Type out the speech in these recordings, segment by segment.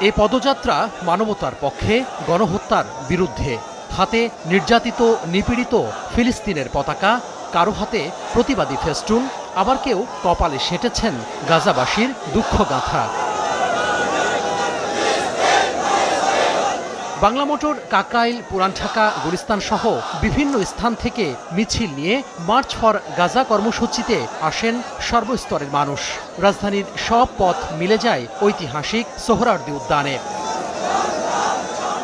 এ পদযাত্রা মানবতার পক্ষে, গণহত্যার বিরুদ্ধে। হাতে নির্যাতিত, নিপীড়িত ফিলিস্তিনের পতাকা, কারও হাতে প্রতিবাদী ফেস্টুন, আবার কেউ কপালে সেঁটেছেন গাজাবাসীর দুঃখগাথা। বাংলা মোটর কাকরাইল পুরান ঢাকা, গুলিস্তান সহ বিভিন্ন স্থান থেকে মিছিল নিয়ে মার্চ ফর গাজা কর্মসূচিতে আসেন সর্বস্তরের মানুষ। রাজধানীর সব পথ মিলে যায় ঐতিহাসিক সোহরার্দি উদ্যানে।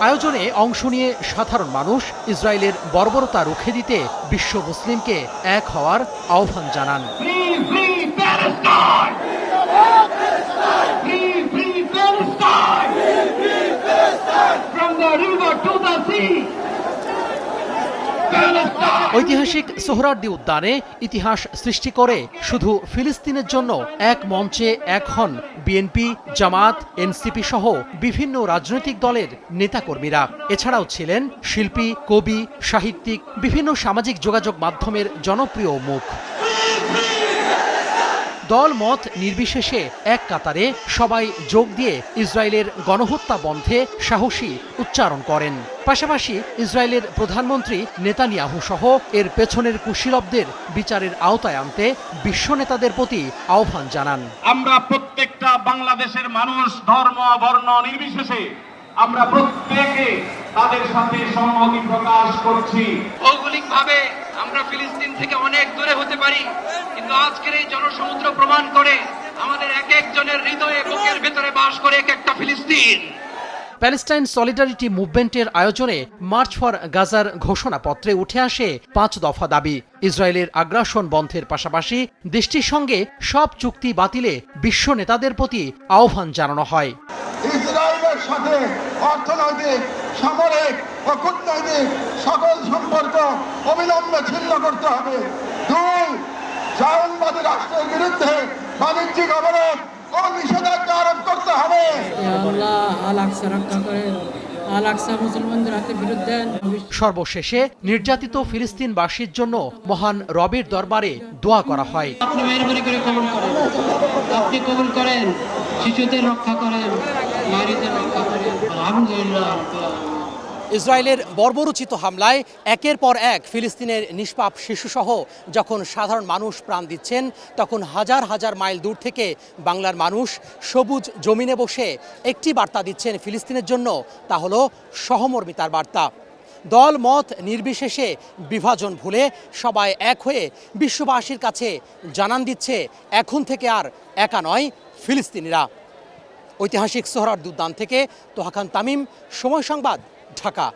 আয়োজনে অংশ নিয়ে সাধারণ মানুষ ইসরায়েলের বর্বরতা রুখে দিতে বিশ্ব মুসলিমকে এক হওয়ার আহ্বান জানান। ঐতিহাসিক সোহরার্দি উদ্যানে ইতিহাস সৃষ্টি করে শুধু ফিলিস্তিনের জন্য এক মঞ্চে এক হন বিএনপি জামাত এনসিপি সহ বিভিন্ন রাজনৈতিক দলের নেতাকর্মীরা। এছাড়াও ছিলেন শিল্পী, কবি, সাহিত্যিক, বিভিন্ন সামাজিক যোগাযোগ মাধ্যমের জনপ্রিয় মুখ। দল মত নির্বিশেষে এক কাতারে সবাই যোগ দিয়ে ইসরায়েলের গণহত্যা বন্ধে সাহসী উচ্চারণ করেন। পাশাপাশি ইসরায়েলের প্রধানমন্ত্রী নেতানিয়াহু সহ এর পেছনের কুশীলবদের বিচারের আওতায় আনতে বিশ্ব নেতাদের প্রতি আহ্বান জানান। আমরা প্রত্যেকটা বাংলাদেশের মানুষ ধর্ম বর্ণ নির্বিশেষে আমরা প্রত্যেকে তাদের সাথে সংহতি প্রকাশ করছি। ভৌগোলিকভাবে আমরা ফিলিস্তিন থেকে অনেক দূরে হতে পারি কিন্তু আজকের এই জনসমুদ্র প্রমাণ করে আমাদের এক একজনের হৃদয়ে বুকের ভেতরে বাস করে এক একটা ফিলিস্তিন। প্যালেস্টাইন সলিডারিটি মুভমেন্টের আয়োজনে মার্চ ফর গাজার ঘোষণাপত্রে উঠে আসে পাঁচ দফা দাবি। ইসরায়েলের আগ্রাসন বন্ধের পাশাপাশি দেশটির সঙ্গে সব চুক্তি বাতিলে বিশ্ব নেতাদের প্রতি আহ্বান জানানো হয়। ইসরায়েলের সাথে অর্থনৈতিক সামরিক ও কূটনৈতিক সকল সম্পর্ক অবিলম্বে ছিন্ন করতে হবে। দুই জায়নবাদী রাষ্ট্রের বিরুদ্ধে বাণিজ্যিক অবরোধ ও নিষেধাজ্ঞা আরোপ করতে হবে। আল আকসা রক্ষা বিরুদ্ধে সর্বশেষে নির্যাতিত ফিলিস্তিনবাসীর জন্য মহান রবের দরবারে দোয়া করা হয়। আপনি মেহরবানি করে কবুল করেন। আপনি কবুল করেন। শিশুদের রক্ষা করেন নারীদের রক্ষা করেন আলহামদুলিল্লাহ ইসরায়েলের বর্বরোচিত হামলায় একের পর এক ফিলিস্তিনের নিষ্পাপ শিশুসহ যখন সাধারণ মানুষ প্রাণ দিচ্ছেন, তখন হাজার হাজার মাইল দূর থেকে বাংলার মানুষ সবুজ জমিনে বসে একটি বার্তা দিচ্ছেন ফিলিস্তিনের জন্য, তা হলো সহমর্মিতার বার্তা। দল মত নির্বিশেষে বিভাজন ভুলে সবাই এক হয়ে বিশ্ববাসীর কাছে জানান দিচ্ছে, এখন থেকে আর একা নয় ফিলিস্তিনিরা। ঐতিহাসিক সোহরার দুর্দান থেকে তোহাখান তামিম সময় সংবাদ ঢাকা।